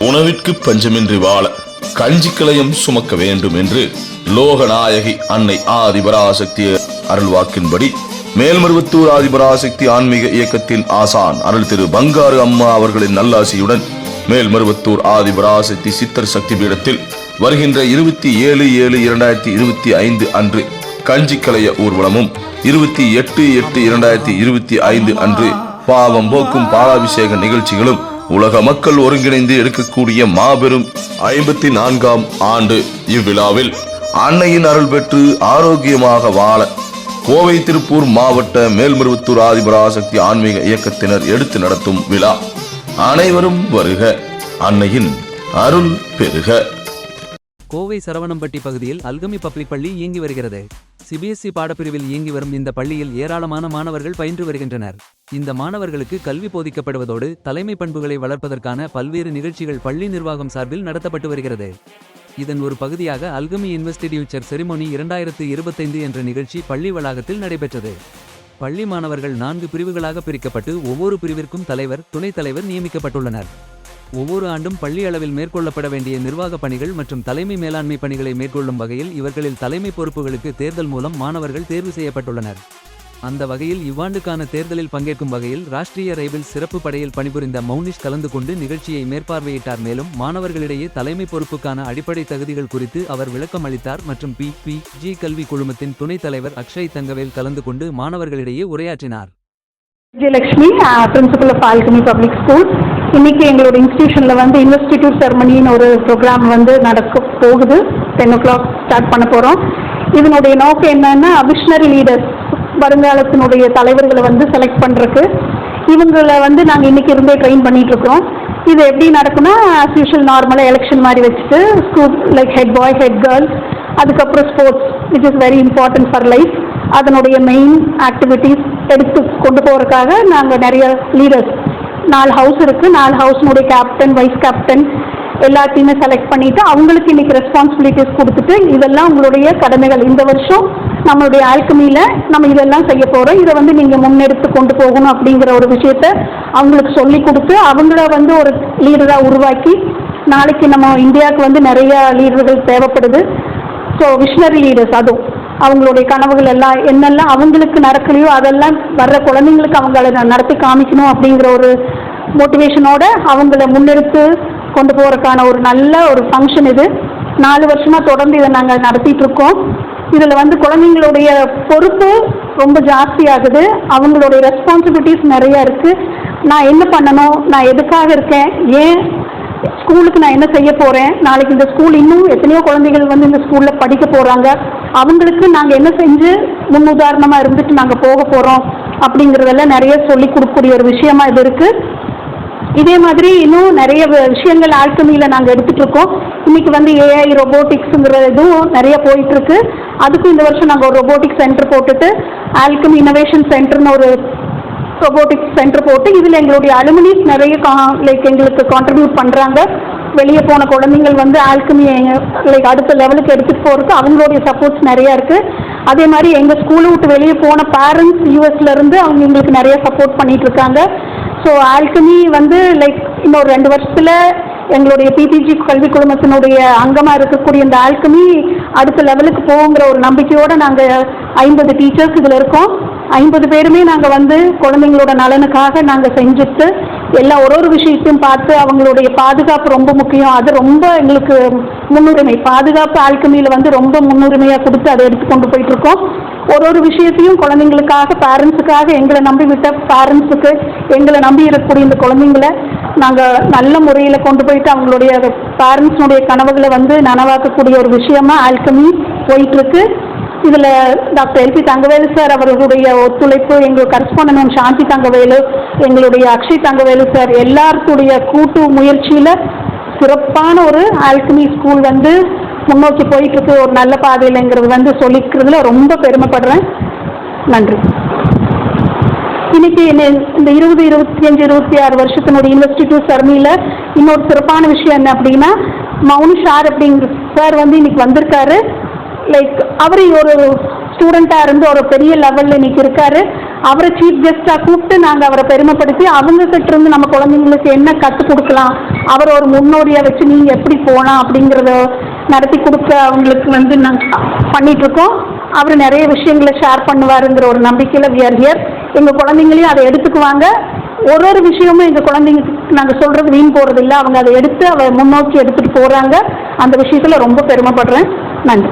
உணவிற்கு பஞ்சமின்றி வாழ கஞ்சிக்கலையும் சுமக்க வேண்டும் என்று லோகநாயகி அன்னை ஆதிபராசக்தி அருள்வாக்கின்படி மேல்மருவத்தூர் ஆதிபராசக்தி ஆன்மீக இயக்கத்தின் ஆசான் அருள் திரு பங்காரு அம்மா அவர்களின் நல்லாசியுடன் மேல்மருவத்தூர் ஆதிபராசக்தி சித்தர் சக்தி பீடத்தில் வருகின்ற இருபத்தி ஏழு ஏழு இரண்டாயிரத்தி இருபத்தி ஐந்து அன்று கஞ்சிக்கலைய ஊர்வலமும் இருபத்தி எட்டு எட்டு இரண்டாயிரத்தி இருபத்தி ஐந்து அன்று பாவம் போக்கும் பாலாபிஷேக நிகழ்ச்சிகளும் உலக மக்கள் ஒருங்கிணைந்து எடுக்கக்கூடிய மாபெரும் ஐம்பத்தி நான்காம் ஆண்டு இவ்விழாவில் அன்னையின் அருள் பெற்று ஆரோக்கியமாக வாழ கோவை திருப்பூர் மாவட்ட மேல்மருவத்தூர் ஆதிபராசக்தி ஆன்மீக இயக்கத்தினர் எடுத்து நடத்தும் விழா. அனைவரும் வருக. அன்னையின் அருள் பெருக கோவை சரவணம்பட்டி பகுதியில் அல்கமி பப்ளிக் பள்ளி இயங்கி வருகிறது. சிபிஎஸ்இ பாடப்பிரிவில் இயங்கி வரும் இந்த பள்ளியில் ஏராளமான மாணவர்கள் பயின்று வருகின்றனர். இந்த மாணவர்களுக்கு கல்வி போதிக்கப்படுவதோடு தலைமை பண்புகளை வளர்ப்பதற்கான பல்வேறு நிகழ்ச்சிகள் பள்ளி நிர்வாகம் சார்பில் நடத்தப்பட்டு வருகிறது. இதன் ஒரு பகுதியாக அல்கமி இன்வெஸ்டிடியூச்சர் செரிமோனி இரண்டாயிரத்து இருபத்தைந்து என்ற நிகழ்ச்சி பள்ளி வளாகத்தில் நடைபெற்றது. பள்ளி மாணவர்கள் நான்கு பிரிவுகளாக பிரிக்கப்பட்டு ஒவ்வொரு பிரிவிற்கும் தலைவர் துணைத் தலைவர் நியமிக்கப்பட்டுள்ளனர். ஒவ்வொரு ஆண்டும் பள்ளி அளவில் மேற்கொள்ளப்பட வேண்டிய நிர்வாக பணிகள் மற்றும் தலைமை மேலாண்மை பணிகளை மேற்கொள்ளும் வகையில் இவர்களில் தலைமை பொறுப்புகளுக்கு தேர்தல் மூலம் மாணவர்கள் தேர்வு செய்யப்பட்டுள்ளனர். அந்த வகையில் இவ்வாண்டுக்கான தேர்தலில் பங்கேற்கும் வகையில் ராஷ்டிரிய ரைபிள் சிறப்பு படையில் பணிபுரிந்த மௌனிஷ் கலந்து கொண்டு நிகழ்ச்சியை மேற்பார்வையிட்டார். மேலும் மாணவர்களிடையே தலைமை பொறுப்புக்கான அடிப்படை தகுதிகள் குறித்து அவர் விளக்கம் அளித்தார் மற்றும் பி. பி. ஜி. கல்வி குழுமத்தின் துணைத் தலைவர் அக்ஷய் தங்கவேல் கலந்து கொண்டு மாணவர்களிடையே உரையாற்றினார். Vijayalakshmi principal of Alchemy public school இன்னைக்கு எங்களோட இன்ஸ்டிடியூஷன்ல வந்து இன்வெஸ்டிடியூட் செரமனின்னு ஒரு ப்ரோக்ராம் வந்து நடக்க போகுது. டென் ஓ கிளாக் ஸ்டார்ட் பண்ண போறோம். இதனுடைய நோக்கம் என்னன்னா விஷ்னரி லீடர்ஸ் வருங்காலத்தினுடைய தலைவர்களை வந்து செலக்ட் பண்றதுக்கு. இவங்கள வந்து நாங்கள் இன்னைக்கு இருந்தே ட்ரெயின் பண்ணிட்டு இருக்கோம் இது எப்படி நடக்கும்னா ஆஸ் யூஷுவல் நார்மலாக எலெக்ஷன் மாதிரி வச்சுட்டு school like head boy head girl அதுக்கப்புறம் sports which is very important for life அதனுடைய மெயின் ஆக்டிவிட்டீஸ் எடுத்து கொண்டு போகிறதுக்காக நாங்கள் நிறைய லீடர்ஸ் நாலு ஹவுஸ் இருக்குது நாலு ஹவுஸ்னுடைய கேப்டன் வைஸ் கேப்டன் எல்லாத்தையுமே செலக்ட் பண்ணிவிட்டு அவங்களுக்கு இன்னைக்கு ரெஸ்பான்சிபிலிட்டிஸ் கொடுத்துட்டு இதெல்லாம் உங்களுடைய கடமைகள். இந்த வருஷம் நம்மளுடைய ஆல்கமியில் நம்ம இதெல்லாம் செய்ய போகிறோம் இதை வந்து நீங்கள் முன்னெடுத்து கொண்டு போகணும் அப்படிங்கிற ஒரு விஷயத்த அவங்களுக்கு சொல்லி கொடுத்து அவங்கள வந்து ஒரு லீடராக உருவாக்கி நாளைக்கு நம்ம இந்தியாவுக்கு வந்து நிறைய லீடர்கள் தேவைப்படுது. ஸோ விஷனரி லீடர்ஸ் அதுவும். அவங்களுடைய கனவுகள் எல்லாம் என்னெல்லாம் அவங்களுக்கு நடக்கலையோ அதெல்லாம் வர்ற குழந்தைங்களுக்கு அவங்கள நடத்தி காமிக்கணும் அப்படிங்கிற ஒரு மோட்டிவேஷனோட அவங்கள முன்னெடுத்து கொண்டு போகிறதுக்கான ஒரு நல்ல ஒரு ஃபங்க்ஷன் இது. நாலு வருஷமாக தொடர்ந்து இதை நாங்கள் நடத்திட்டு இருக்கோம். இதில் வந்து குழந்தைங்களுடைய பொறுப்பு ரொம்ப ஜாஸ்தியாகுது. அவங்களுடைய ரெஸ்பான்சிபிலிட்டிஸ் நிறையா இருக்குது நான் என்ன பண்ணணும்? நான் எதுக்காக இருக்கேன்? ஏன் ஸ்கூலுக்கு நான் என்ன செய்ய போகிறேன் நாளைக்கு இந்த ஸ்கூல் இன்னும் எத்தனையோ குழந்தைகள் வந்து இந்த ஸ்கூலில் படிக்க போகிறாங்க அவங்களுக்கு நாங்கள் என்ன செஞ்சு முன்னுதாரணமாக இருந்துட்டு நாங்கள் போக போகிறோம் அப்படிங்கிறதெல்லாம் நிறைய சொல்லி கொடுக்கக்கூடிய ஒரு விஷயமா இது இருக்குது இதே மாதிரி இன்னும் நிறைய விஷயங்கள் ஆல்கமியில் நாங்கள் எடுத்துகிட்டு இருக்கோம். இன்னைக்கு வந்து ஏஐ ரொபோட்டிக்ஸுங்கிற இதுவும் நிறைய போயிட்டுருக்கு அதுக்கும் இந்த வருஷம் நாங்கள் ஒரு ரொபோட்டிக் சென்டர் போட்டுட்டு ஆல்கம் இன்னோவேஷன் சென்டர்னு ஒரு ரொபோட்டிக்ஸ் சென்டர் போட்டு இதில் எங்களுடைய அலுமினிஸ் நிறைய லைக் எங்களுக்கு கான்ட்ரிபியூட் பண்ணுறாங்க வெளியே போன குழந்தைங்கள் வந்து ஆல்கமி லைக் அடுத்த லெவலுக்கு எடுத்துகிட்டு போகிறதுக்கு அவங்களுடைய சப்போர்ட்ஸ் நிறையா இருக்குது அதே மாதிரி எங்கள் ஸ்கூலை விட்டு வெளியே போன பேரண்ட்ஸ் யூஎஸ்லேருந்து அவங்க எங்களுக்கு நிறைய சப்போர்ட் பண்ணிகிட்டு இருக்காங்க. ஸோ ஆல்கமி வந்து லைக் இன்னொரு ரெண்டு வருஷத்தில் எங்களுடைய பிபிஜி கல்வி குழுமத்தினுடைய அங்கமாக இருக்கக்கூடிய இந்த ஆல்கமி அடுத்த லெவலுக்கு போகுங்கிற ஒரு நம்பிக்கையோடு நாங்கள் ஐம்பது டீச்சர்ஸ் இதில் இருக்கோம். ஐம்பது பேருமே நாங்கள் வந்து குழந்தைங்களோட நலனுக்காக நாங்கள் செஞ்சுட்டு எல்லா ஒரு ஒரு விஷயத்தையும் பார்த்து அவங்களுடைய பாதுகாப்பு ரொம்ப முக்கியம். அது ரொம்ப எங்களுக்கு முன்னுரிமை. பாதுகாப்பு ஆல்கமியில் வந்து ரொம்ப முன்னுரிமையாக கொடுத்து அதை எடுத்து கொண்டு போயிட்டுருக்கோம். ஒரு ஒரு விஷயத்தையும் குழந்தைங்களுக்காக பேரண்ட்ஸுக்காக எங்களை நம்பி விட்ட பேரண்ட்ஸுக்கு எங்களை நம்பி இருக்கக்கூடிய இந்த குழந்தைங்களை நாங்கள் நல்ல முறையில் கொண்டு போயிட்டு அவங்களுடைய பேரண்ட்ஸுடைய கனவுகளை வந்து நனவாக்கக்கூடிய ஒரு விஷயமா ஆல்கமி போயிட்டுருக்கு. இதில் டாக்டர் எல்பி தங்கவேலு சார் அவர்களுடைய ஒத்துழைப்பு எங்கள் கரஸ்பாண்டன் சாந்தி தங்கவேலு எங்களுடைய அக்ஷய் தங்கவேலு சார் எல்லாருக்குடைய கூட்டு முயற்சியில் சிறப்பான ஒரு ஆல்கமி ஸ்கூல் வந்து முன்னோக்கி போயிட்டு இருக்கு ஒரு நல்ல பாதையிலங்கிறது வந்து சொல்லிக்கிறதுல ரொம்ப பெருமைப்படுறேன். நன்றி. இன்னைக்கு என்ன- இந்த இருபது இருபத்தி அஞ்சு இருபத்தி ஆறு வருஷத்தினுடைய இன்வெஸ்டிடியூட் சர்மியில் இன்னொரு சிறப்பான விஷயம் என்ன அப்படின்னா மௌனி ஷார் அப்படிங்கிற சார் வந்து இன்னைக்கு வந்திருக்காரு. லைக் அவர் ஒரு ஸ்டூடெண்ட்டாக இருந்து ஒரு பெரிய லெவலில் இன்னைக்கு இருக்காரு அவரை சீஃப் கெஸ்டாக கூப்பிட்டு நாங்கள் அவரை பெருமைப்படுத்தி அவங்க கிட்ட இருந்து நம்ம குழந்தைங்களுக்கு என்ன கற்றுக் கொடுக்கலாம் அவர் ஒரு முன்னோடியாக வச்சு நீங்கள் எப்படி போகலாம் அப்படிங்கிறத நடத்தி கொடுக்க அவங்களுக்கு வந்து நாங்கள் பண்ணிகிட்ருக்கோம் அவர் நிறைய விஷயங்களை ஷேர் பண்ணுவாருங்கிற ஒரு நம்பிக்கையில் வியர் are எங்கள் குழந்தைங்களையும் அதை எடுத்துக்குவாங்க. ஒரு ஒரு விஷயமும் எங்கள் குழந்தைங்க நாங்கள் சொல்கிறது வீண் போகிறதில்ல அவங்க அதை எடுத்து அவ முன்னோக்கி எடுத்துகிட்டு போகிறாங்க அந்த விஷயத்தில் ரொம்ப பெருமைப்படுறேன். நன்றி.